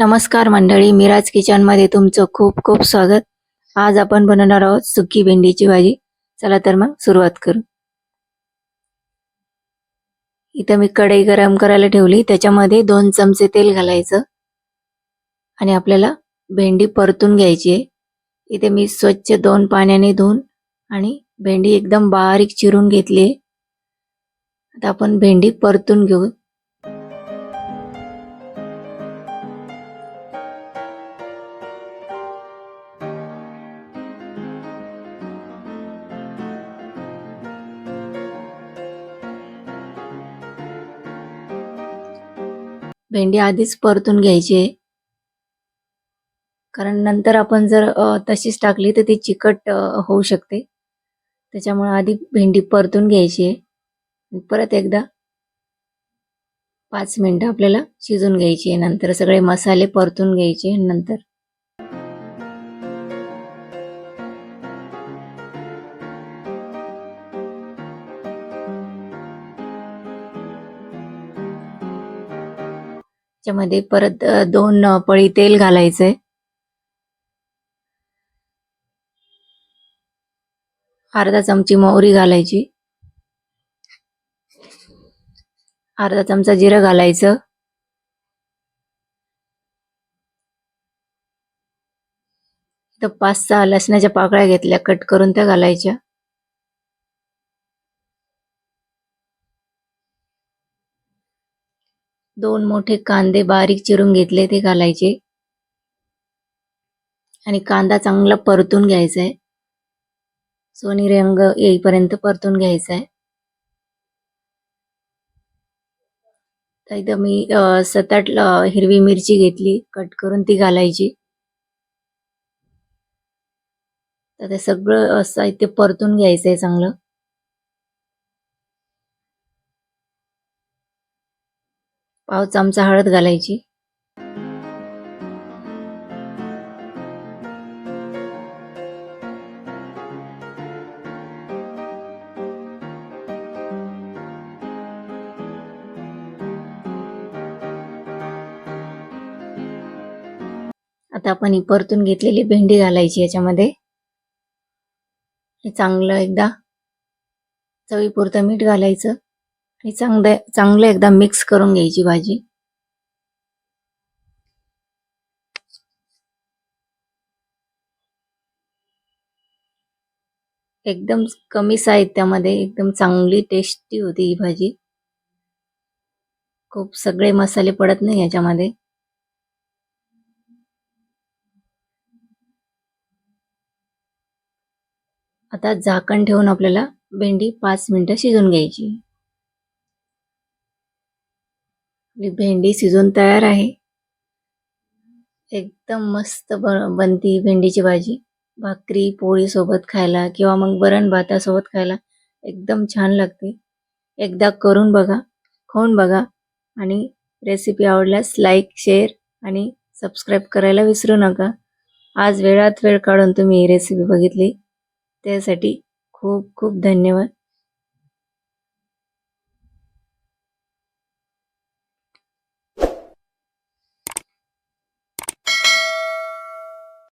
नमस्कार मंडळी मिराज किचनमध्ये तुमचं खूप खूप स्वागत. आज आपण बनवणार आहोत सुकी भेंडीची भाजी. चला तर मग सुरुवात करू. इथं मी कढई गरम करायला ठेवली. त्याच्यामध्ये दोन चमचे तेल घालायचं. आणि आपल्याला भेंडी परतून घ्यायची आहे. इथे मी स्वच्छ दोन पाण्याने धुवून आणि भेंडी एकदम बारीक चिरून घेतली आहे. आता आपण भेंडी परतून घेऊ. भेंडी आधीच परतून घ्यायची आहे. कारण नंतर आपण जर तशीच टाकली तर ती चिकट होऊ शकते. त्याच्यामुळे आधी भेंडी परतून घ्यायची आहे. परत एकदा पाच मिनिटं आपल्याला शिजून घ्यायची आहे. नंतर सगळे मसाले परतून घ्यायचे नंतर. त्याच्यामध्ये परत दोन पळी तेल घालायचंय. अर्धा चमची मोहरी घालायची. अर्धा चमचा जिरं घालायचं. तर पाच सहा लसणाच्या पाकळ्या घेतल्या कट करून त्या घालायच्या. दोन मोठे कांदे बारीक चिरून घेतले ते घालायचे. आणि कांदा चांगला परतून घ्यायचा आहे. सोनी रंग येईपर्यंत परतून घ्यायचा आहे. तर इथं मी सत आठ हिरवी मिरची घेतली कट करून ती घालायची. तर ते सगळं असं साहित्य परतून घ्यायचंय चांगलं. पाव चमचा हळद घालायची. आता आपण ही परतून घेतलेली भेंडी घालायची याच्यामध्ये. हे चांगलं एकदा चवीपुरतं मीठ घालायचं. आणि चांगलं चांगलं एकदा मिक्स करून घ्यायची भाजी. एकदम कमी साहित्यामध्ये एकदम चांगली टेस्टी होती ही भाजी. खूप सगळे मसाले पडत नाही याच्यामध्ये. आता झाकण ठेवून आपल्याला भेंडी पाच मिनिटं शिजून घ्यायची. आपली भेंडी शिजून तयार आहे. एकदम मस्त ब- बनती भेंडीची भाजी. भाकरी पोळी सोबत खायला किंवा मग वरण भातासोबत खायला एकदम छान लागते. एकदा करून बघा खाऊन बघा आणि रेसिपी आवडल्यास लाईक शेअर आणि सबस्क्राईब करायला विसरू नका. आज वेळात वेळ काढून तुम्ही ही रेसिपी बघितली. त्यासाठी खूप खूप धन्यवाद.